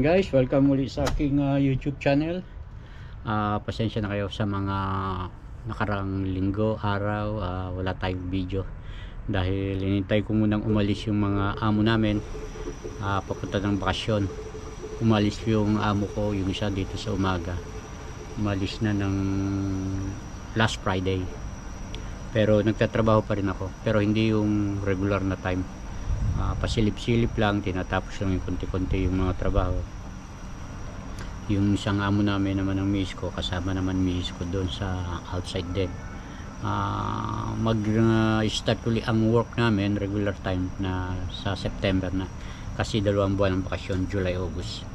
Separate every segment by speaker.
Speaker 1: Ayan guys, welcome muli sa aking ah, YouTube channel. Ah, pasensya na kayo sa mga nakarang linggo, araw, ah, wala tayong video. Dahil inintay ko munang umalis yung mga amo namin ah, papunta ng bakasyon. Umalis yung amo ko, yung isa dito sa umaga. Umalis na ng last Friday. Pero nagtatrabaho pa rin ako. Pero hindi yung regular na time Ah, pasilip-silip lang tinatapos lang yung konti-konti yung mga trabaho. Yung isang amo namin naman ng miss ko kasama naman miss ko doon sa outside din. Ah, mag ah, start uli ang work namin regular time na sa September na. Kasi dalawang buwan ng bakasyon July August.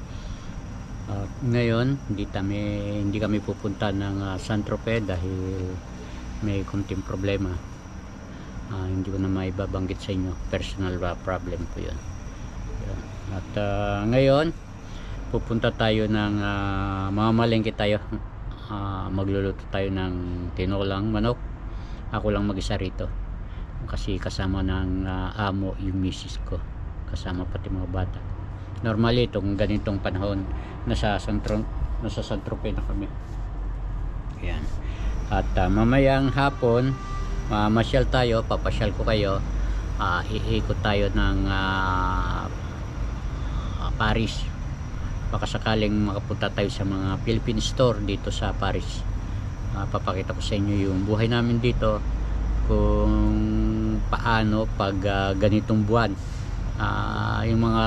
Speaker 1: At ngayon hindi kami hindi kami pupunta ng ah, San Tropez dahil may konting problema Ah, hindi ko na maibabanggit sa inyo. Personal uh, problem ko yun. Yun. at ah, ngayon pupunta tayo ng uh, mamamalengke tayo. Ah, magluluto tayo ng tinolang manok. Ako lang mag-isa rito. Kasi kasama ng ah, amo yung misis ko. Kasama pati mga bata. Normally itong ganitong panahon nasa santro nasa santrope na kami. Yan at ah, mamayang hapon mamasyal tayo papasyal ko kayo. Ah, iikot tayo ng ah, Paris. Baka sakaling makapunta tayo sa mga Philippine store dito sa Paris. Ah, papakita ko sa inyo yung buhay namin dito. Kung paano pag ah, ganitong buwan. Ah, yung mga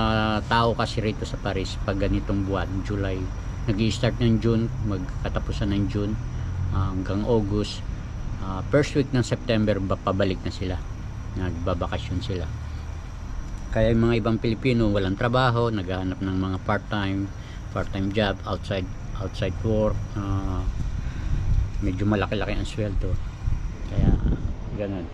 Speaker 1: tao kasi rito sa Paris pag ganitong buwan July nag start ng June magkatapusan ng June ah, hanggang August Ah, first week ng September ba- pabalik na sila. Nagbabakasyon sila. Kaya yung mga ibang Pilipino walang trabaho naghahanap ng mga part-time part-time job outside outside work. Ah, medyo malaki-laki ang sweldo. Kaya ganun.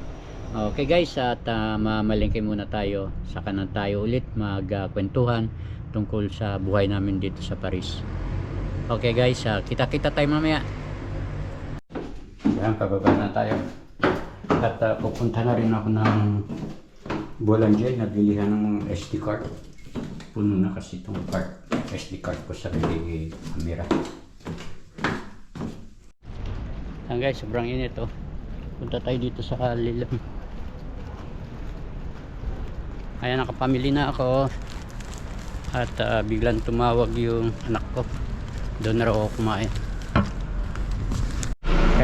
Speaker 1: Okay guys at uh, mamalingke muna tayo. Saka na tayo ulit magkwentuhan tungkol sa buhay namin dito sa Paris. Okay guys ah, kita-kita tayo mamaya yan pababa na tayo at ah, pupunta na rin ako ng Boulanger nabilihan ng SD card puno na kasi itong card SD card ko sa camera Yan guys, sobrang init oh. Punta tayo dito sa Lilam. Ayan, nakapamili na ako. At ah, biglang tumawag yung anak ko. Doon na raw ako kumain.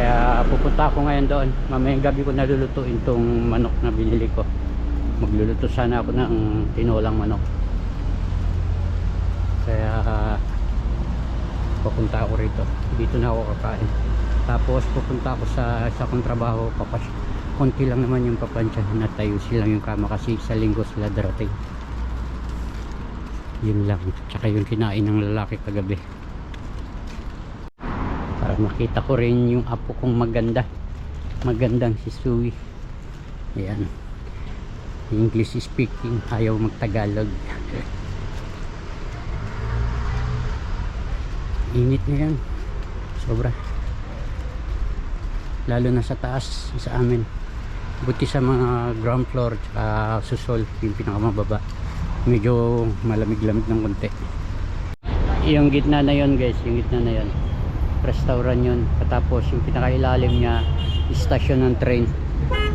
Speaker 1: Kaya pupunta ako ngayon doon. Mamayang gabi ko nalulutuin tong manok na binili ko. Magluluto sana ako ng tinolang manok. Kaya pupunta ako rito. Dito na ako kakain. Tapos pupunta ako sa isa kong trabaho. Papas konti lang naman yung paplansyahan at tayo silang yung kama kasi sa linggo sila darating. Yun lang. Tsaka yung kinain ng lalaki kagabi. Makita ko rin yung apo kong maganda. Magandang si Sui. Ayan. English speaking. Ayaw magtagalog. Init na yan. Sobra lalo na sa taas sa amin buti sa mga ground floor tsaka susol yung pinakamababa medyo malamig-lamig ng konti yung gitna na yon guys yung gitna na yon restaurant yon katapos yung pinakailalim niya station ng train.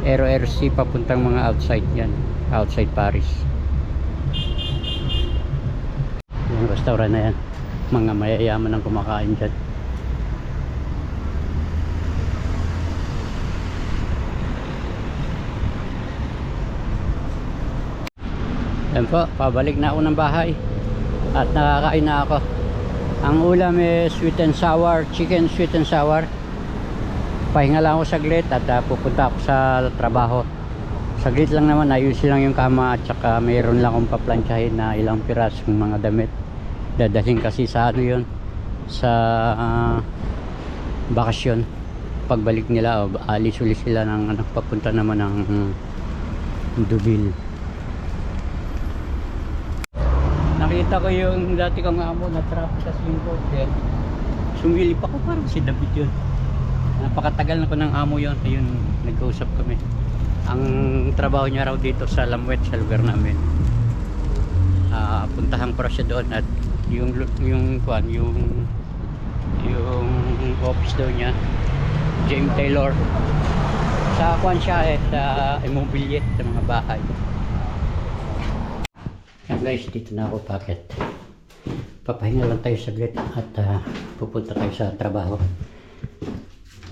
Speaker 1: Aero RC papuntang mga outside yan. Outside Paris. Yung restaurant na yan. Mga mayayaman ang kumakain dyan. Yan po, pabalik na ako ng bahay. At nakakain na ako. Ang ulam is sweet and sour, chicken sweet and sour. Pahinga lang ako saglit at uh, pupunta ako sa trabaho. Saglit lang naman, ayusin lang yung kama at saka mayroon lang akong paplansyahin na ilang pirasong mga damit. Dadalhin kasi sa ano yun, sa ah, bakasyon. Pagbalik nila, o alis ulit sila ng ano, naman ng Dubil. Nakita ko yung dati kong amo na trap sa singko kaya sumilip ako parang si David yun. Napakatagal na ko ng amo yun ayun nagkausap kami. Ang trabaho niya raw dito sa Lamwet sa lugar namin. Ah, puntahan raw siya doon at yung yung kwan yung yung office daw niya James Taylor. Sa kwan siya eh sa immobilier sa mga bahay yan guys dito na ako. Bakit? Papahinga lang tayo saglit at ah, pupunta tayo sa trabaho.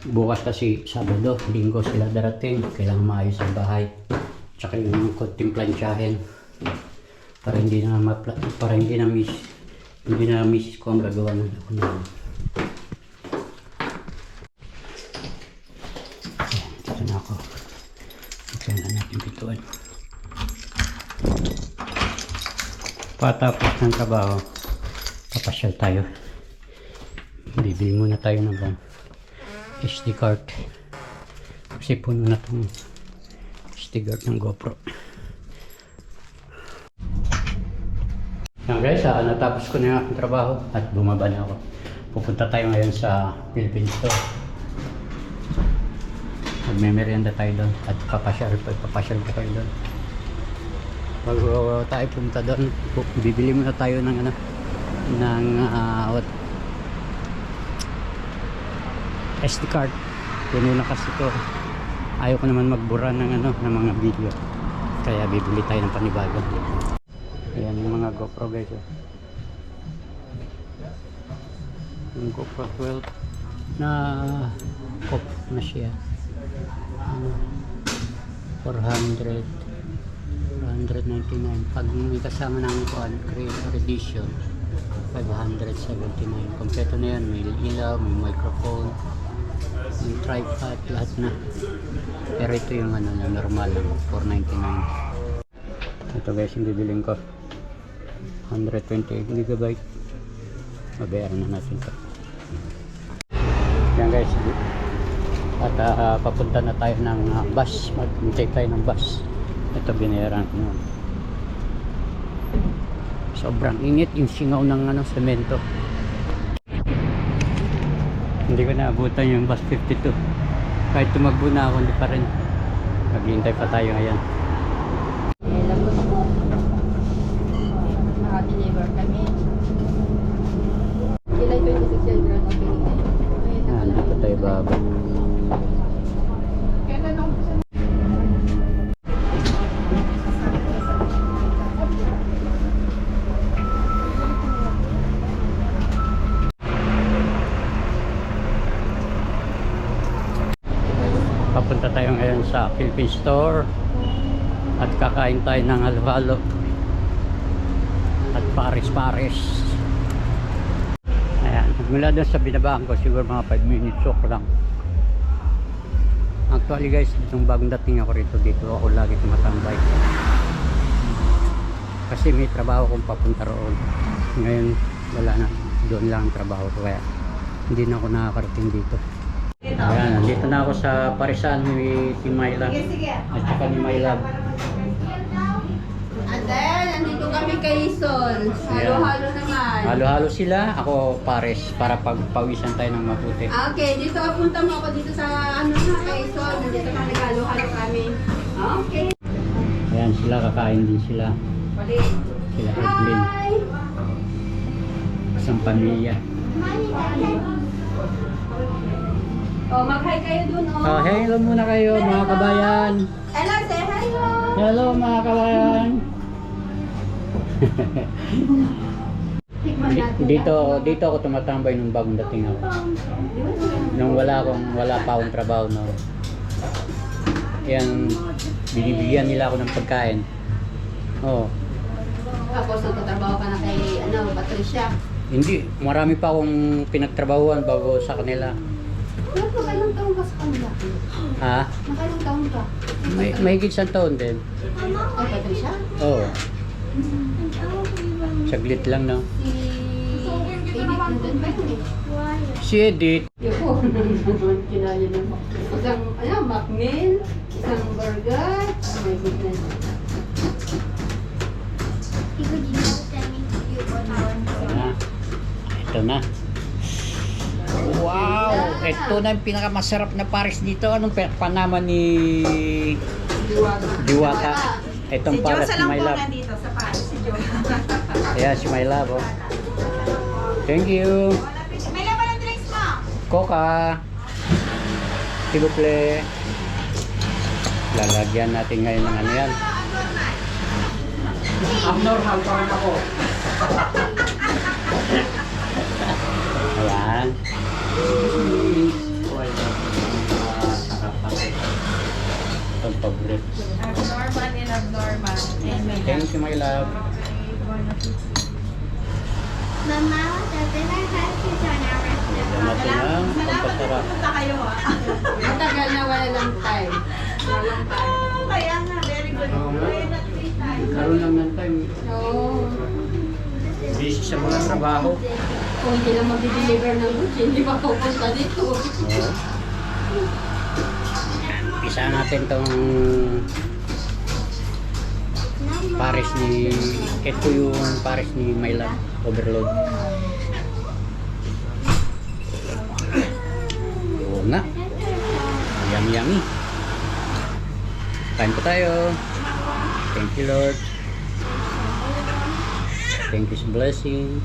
Speaker 1: Bukas kasi Sabado, Linggo sila darating. Kailangan maayos ang bahay. Tsaka yung konting plansyahin para hindi na mapla- para hindi na miss hindi na miss ko ang gagawa ng ako na Ayan, dito na ako. Ito na natin patapos ng trabaho papasyal tayo bibili muna tayo ng bang SD card kasi puno na itong SD card ng GoPro Yan guys, ah, natapos ko na yung aking trabaho at bumaba na ako. Pupunta tayo ngayon sa Philippine Store. Magme-merienda tayo doon at papasyal, papasyal ko tayo doon. Bago tayo pumunta doon, bibili muna tayo ng ano, ng ah, what, SD card. Puno na kasi ito. Ayaw ko naman magbura ng ano, ng mga video. Kaya bibili tayo ng panibago. Ayan yung mga GoPro guys. Oh. Yung GoPro 12 na cop na siya. Ano, 400 499 pag may kasama ko ano, creator edition 579 kompleto na yan. May ilaw, may microphone may tripod, lahat na. Pero ito yung ano na normal lang 499 ito guys yung bibiling ko. 128 gigabyte. Mabayaran na natin to. Yan guys. At ah, papunta na tayo ng ah, bus. Maghintay tayo ng bus ito binayaran. Ko noon sobrang init. Yung singaw ng ano, semento. Hindi ko naabutan yung bus 52 kahit tumakbo na ako hindi pa rin. Maghintay pa tayo ngayon sa Philippine Store at kakain tayo ng halo-halo at pares-pares. Ayan mula doon sa binabaan ko siguro mga 5 minutes walk lang. Actually guys itong bagong dating ako rito dito ako lagi tumatambay. Kasi may trabaho kong papunta roon. Ngayon wala na. Doon lang ang trabaho ko kaya hindi na ako nakakarating dito Ayan, nandito na ako sa parisan ni si Myla at saka ni Myla.
Speaker 2: And then, nandito kami kay Sol. Halo-halo naman.
Speaker 1: Halo-halo sila, ako pares para pagpawisan tayo ng mabuti.
Speaker 2: Okay, dito punta mo ako dito sa ano na kay Sol. Nandito kami naghalo-halo kami. Okay.
Speaker 1: Ayan sila, kakain din sila. Sila
Speaker 2: Hi!
Speaker 1: isang pamilya.
Speaker 2: Oh, mag-hi kayo dun, oh.
Speaker 1: Oh, hello muna kayo mga kabayan.
Speaker 2: Hello, say hello.
Speaker 1: Hello mga kabayan. Dito, dito ako tumatambay nung bagong dating ako. Nung wala akong, wala pa akong trabaho no. Yan, binibigyan nila ako ng pagkain. Oh,
Speaker 2: Tapos nagtatrabaho ka na kay ano, Patricia.
Speaker 1: hindi, marami pa akong pinagtrabahuan bago sa kanila.
Speaker 2: Ano, nakailang taon ka sa kanila?
Speaker 1: Ha?
Speaker 2: Nakailang taon ka?
Speaker 1: May, mahigit isang taon din.
Speaker 2: Ay, Patricia?
Speaker 1: Oo, oh, saglit lang no.
Speaker 2: Si... Edith eh? Kinaya naman. Isang, ano, macmeal, isang burger. Oh my goodness.
Speaker 1: Ito na. Ito na. Wow! Ito na yung pinakamasarap na pares dito. Anong pa- panama ni
Speaker 2: Diwata.
Speaker 1: Diwata? Itong
Speaker 3: Si
Speaker 1: pares
Speaker 3: lang
Speaker 1: My
Speaker 3: po
Speaker 1: Love.
Speaker 3: nandito sa Paris. Si Diyosa.
Speaker 1: Ayan, si My Love. Oh. Thank you.
Speaker 3: May laman ng drinks mo.
Speaker 1: Coca. Tibuple. Lalagyan natin ngayon ng ano yan.
Speaker 4: Abnormal pa rin ako.
Speaker 1: Ayan. Paborito.
Speaker 3: Abnormal and abnormal.
Speaker 1: Thank you, my love.
Speaker 5: Mama, the dinner has to on our restaurant.
Speaker 1: Natin ang
Speaker 3: Salamat
Speaker 1: pampasarap.
Speaker 3: pupunta kayo ah.
Speaker 2: Matagal na wala lang time. Walang time.
Speaker 3: Ah, Kaya nga, very good. Kaya na three times.
Speaker 1: Karoon lang ng time.
Speaker 2: Oo.
Speaker 1: Busy sa mga trabaho.
Speaker 2: Kung hindi lang mag-deliver ng goods, hindi mapupunta dito.
Speaker 1: Oo. Isa natin tong Paris ni ito yung Paris ni My Love Overload. Oo nga. Yummy yummy. Kain po tayo. Thank you Lord. Thank you blessing.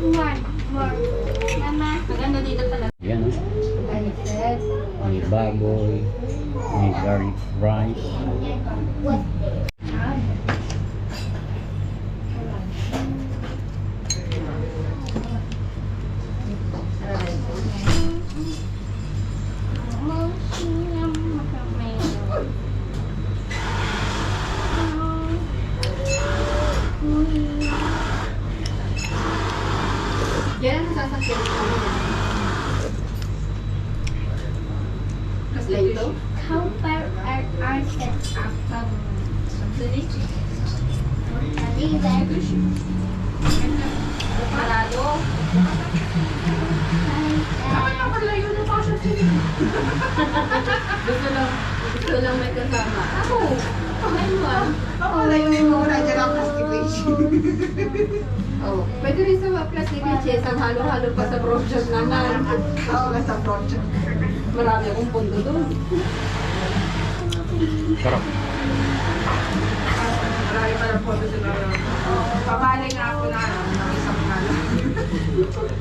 Speaker 5: More, more. Mama,
Speaker 2: Maganda dito talaga.
Speaker 1: Yan oh.
Speaker 2: Ay, Ted.
Speaker 1: May baboy. May garlic rice.
Speaker 2: Yan ang sasakyan ko. Kasi ito?
Speaker 5: How far are our steps up from
Speaker 2: Parado. Gusto lang, gusto lang may kasama. Ako, ayun
Speaker 3: Papalayo yung muna dyan ang constipation.
Speaker 2: Oh, pwede rin sa plastic cheese, ang halo-halo pa sa brochure naman.
Speaker 3: Oo, nasa project.
Speaker 2: Marami akong pundo doon.
Speaker 1: Sarap.
Speaker 3: Marami pa ng photo sila. Oo, pabali nga ako na ano, ng isang kala.
Speaker 1: Sarap.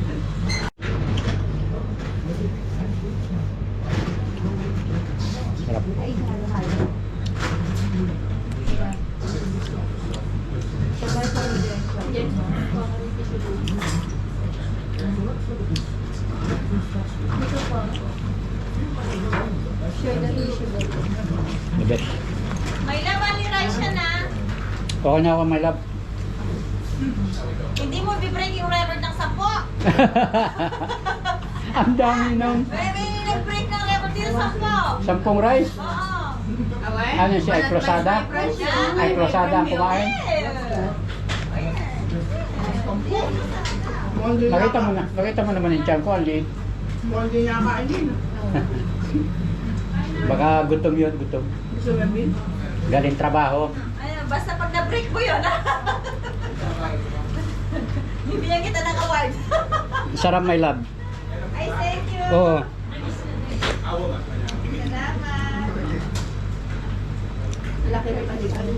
Speaker 2: Share the
Speaker 1: best.
Speaker 3: May laman ni Raisha na.
Speaker 1: Okay na ako, my love.
Speaker 3: Hindi mo bibreak yung record ng sampo.
Speaker 1: Ang dami nung
Speaker 3: May may nag-break ng record dito sampo.
Speaker 1: sampung rice.
Speaker 3: Oo.
Speaker 1: Ano si Ay Crosada?
Speaker 3: Yan.
Speaker 1: Ay Crosada ang kumain? Nakita mo na, nakita mo naman yung tiyan ko, liit.
Speaker 4: Hindi niya kainin.
Speaker 1: Baka gutom yun, gutom.
Speaker 4: Gusto mo yun?
Speaker 1: Galing trabaho.
Speaker 3: Ayun, basta pag na-break mo yun, ha? Bibigyan kita ng award.
Speaker 1: Sarap, my love.
Speaker 3: Ay, thank you.
Speaker 1: Oo.
Speaker 3: Salamat.
Speaker 2: Laki na pala ano.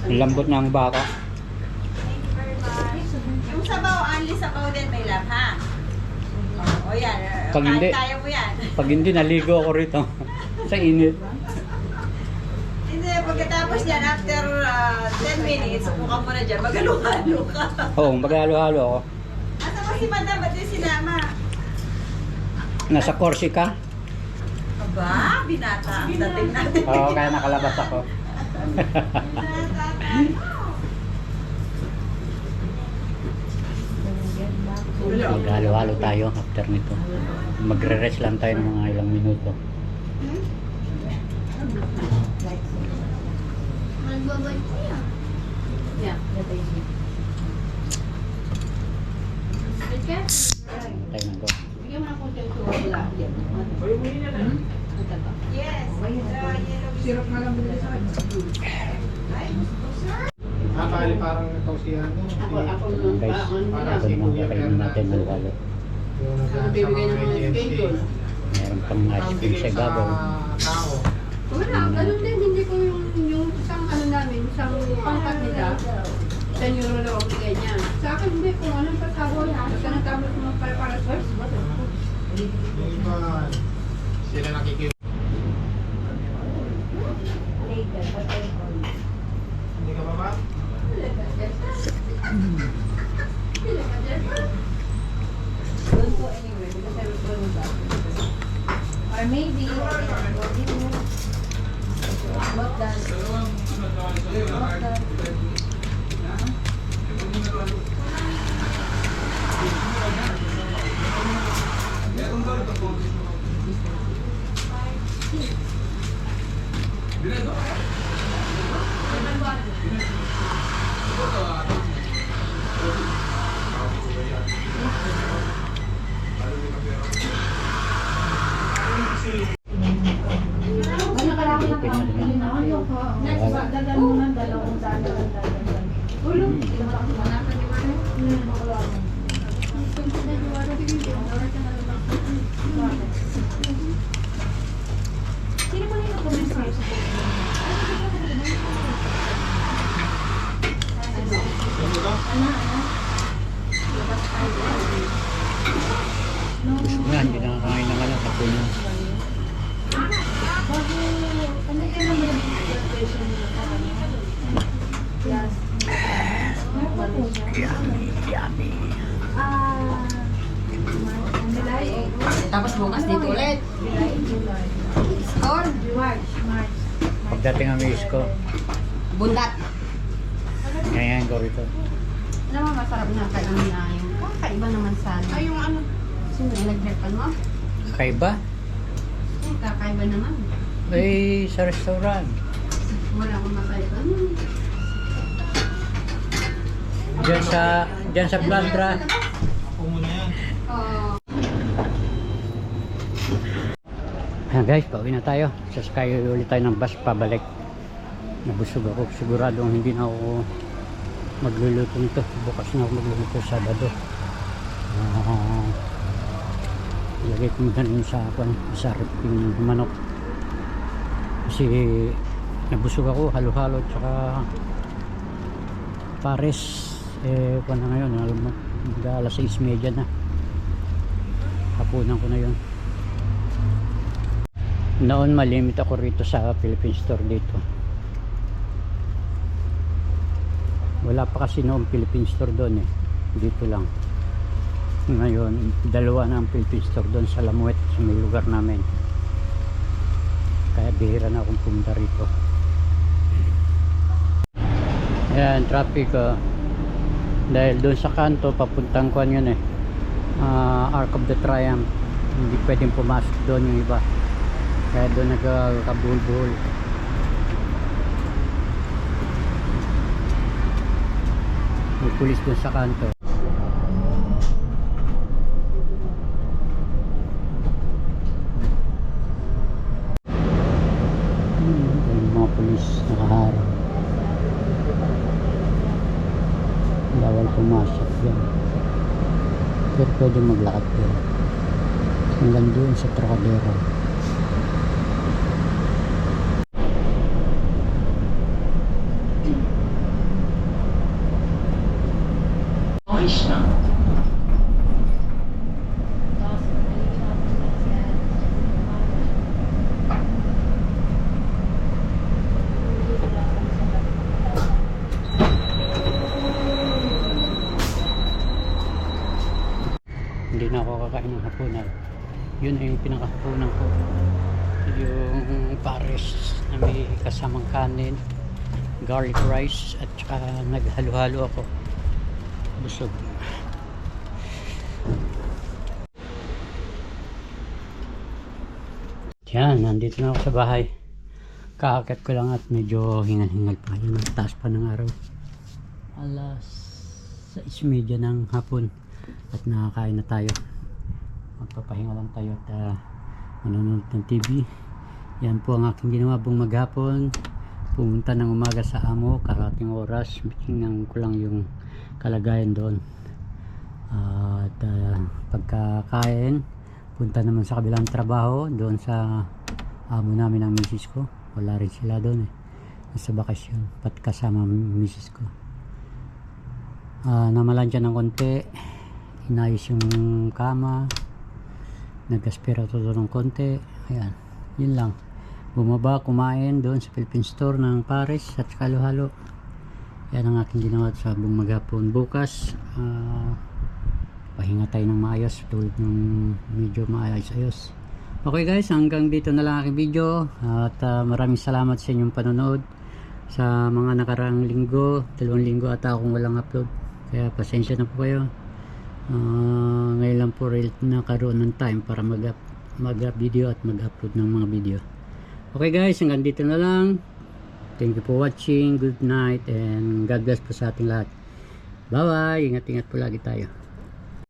Speaker 1: Ang lambot ng baka.
Speaker 3: Thank you very much. Yung sabaw, only sabaw din may love, ha? O yan,
Speaker 1: Pag hindi-
Speaker 3: kaya mo yan.
Speaker 1: Pag hindi, naligo ako rito. Sa init.
Speaker 3: Hindi, pagkatapos yan, after uh, 10 minutes, umuka mo na dyan, magaluhalo ka.
Speaker 1: Oo, maghalo-halo ako.
Speaker 3: Asa ba si madam? Ba't yung sinama?
Speaker 1: Nasa Corsica.
Speaker 3: Aba, binata ang dating natin.
Speaker 1: Oo, kaya nakalabas ako.
Speaker 3: Binata tayo.
Speaker 1: Maghalo-halo tayo after nito. Magre-rest lang tayo ng mga ilang minuto. Tayo na
Speaker 2: taba.
Speaker 3: Yes,
Speaker 4: Sirap nga lang sa akin.
Speaker 3: Ay, gusto, sir.
Speaker 4: Akali parang kausihan mo.
Speaker 2: Ako, ako
Speaker 4: Si-
Speaker 2: nung
Speaker 1: Guys,
Speaker 2: paon
Speaker 4: para
Speaker 2: nila.
Speaker 1: ito naman kakainin natin ng
Speaker 4: nasa
Speaker 2: bibigay ng
Speaker 4: mga
Speaker 2: mga schedule?
Speaker 1: Meron pang cream
Speaker 4: bigay
Speaker 1: sa
Speaker 4: sa
Speaker 1: gabaw.
Speaker 4: tao.
Speaker 2: Wala, ganun din. Hindi ko yung, yung isang ano namin, isang pangkat nila. 10 euro bigay niya. Sa akin, hindi. Kung anong niya, sa natapos mo para para sa
Speaker 4: Yung iba, sila nakikita. Hindi ka ba ba?
Speaker 2: Doon po anyway, because I was going back. Or maybe, what does, what does, ano ka lang
Speaker 1: Wala.
Speaker 5: Dadan mo na dalawang daan, dalawang daan.
Speaker 2: Ulo.
Speaker 5: Sino mo nila comment sa'yo sa Facebook?
Speaker 1: Yan, hindi nakakain ng ano, kapunan.
Speaker 5: Bago, ano ka naman yung graduation mo sa kanya? Yes. Meron po siya. Ah, July,
Speaker 3: Tapos bukas dito ulit.
Speaker 5: July, July.
Speaker 3: Or,
Speaker 5: March, March.
Speaker 1: Pagdating ang miss ko,
Speaker 3: bundat.
Speaker 1: ngayon ko rito.
Speaker 2: Alam mo, masarap na kailan na yung kakaiba naman sana. Ay, yung ano? Sino yung nagrepan mo?
Speaker 1: Kakaiba?
Speaker 2: Ay, kakaiba naman.
Speaker 1: Eh, sa restaurant.
Speaker 2: Wala akong makaiba.
Speaker 1: Diyan sa, diyan sa Blandra.
Speaker 4: Ako muna yan.
Speaker 2: Oh,
Speaker 1: Ayan guys, pauwi na tayo. Sasakay ulit tayo ng bus pabalik. Nabusog ako. Sigurado hindi na ako magluluto nito. Bukas na ako magluluto Sabado. Ah, ilagay ko sa, kwan, sa yung manok. Kasi nabusog ako, halo-halo, tsaka pares. Eh, kwan na ngayon, alam mo, alas 6.30 na. Hapunan ko na yun. Noon malimit ako rito sa Philippine Store dito. Wala pa kasi noong Philippine Store doon eh. Dito lang. Ngayon, dalawa na ang Philippine Store doon sa Lamuet, sa may lugar namin. Kaya bihira na akong pumunta rito. Ayan, traffic oh. Dahil doon sa kanto, papuntang kwan yun eh. Ah, Arc of the Triumph. Hindi pwedeng pumasok doon yung iba. Kaya doon nagkakabuhol-buhol. May pulis doon sa kanto. Hmm, yung mga pulis nakaharap. Bawal pumasok yan. Pero pwede maglakad doon. Hanggang doon sa Trocadero. hindi na ako kakain ng hapunan yun na yung pinakahapunan ko yung pares na may kasamang kanin garlic rice at saka naghalo-halo ako. Busog. Yan nandito na ako sa bahay. Kaakit ko lang at medyo hingal-hingal pa. Yun ang taas pa ng araw. Alas 6.30 ng hapon at nakakain na tayo. Magpapahinga lang tayo at uh, manonood ng TV yan po ang aking ginawa buong maghapon pumunta ng umaga sa amo karating oras tingnan ko lang yung kalagayan doon at uh, pagkakain punta naman sa kabilang trabaho doon sa amo namin ang misis ko wala rin sila doon eh nasa bakasyon pat kasama misis ko Ah, namalansya ng konti. Inayos yung kama. Nag-aspirator ng konti. Ayan. Yun lang. Bumaba, kumain doon sa Philippine Store ng Paris at halo-halo. Yan ang aking ginawa sa buong maghapon. Bukas, ah, pahinga tayo ng maayos tulad ng medyo maayos-ayos. Okay guys, hanggang dito na lang aking video at ah, maraming salamat sa inyong panonood sa mga nakaraang linggo, dalawang linggo ata akong walang upload. Kaya pasensya na po kayo. Ah, ngayon lang po rin nakaroon ng time para mag-up mag-up video at mag-upload ng mga video. Okay guys, hanggang dito na lang. Thank you for watching. Good night and God bless po sa ating lahat. Bye bye. Ingat-ingat po lagi tayo.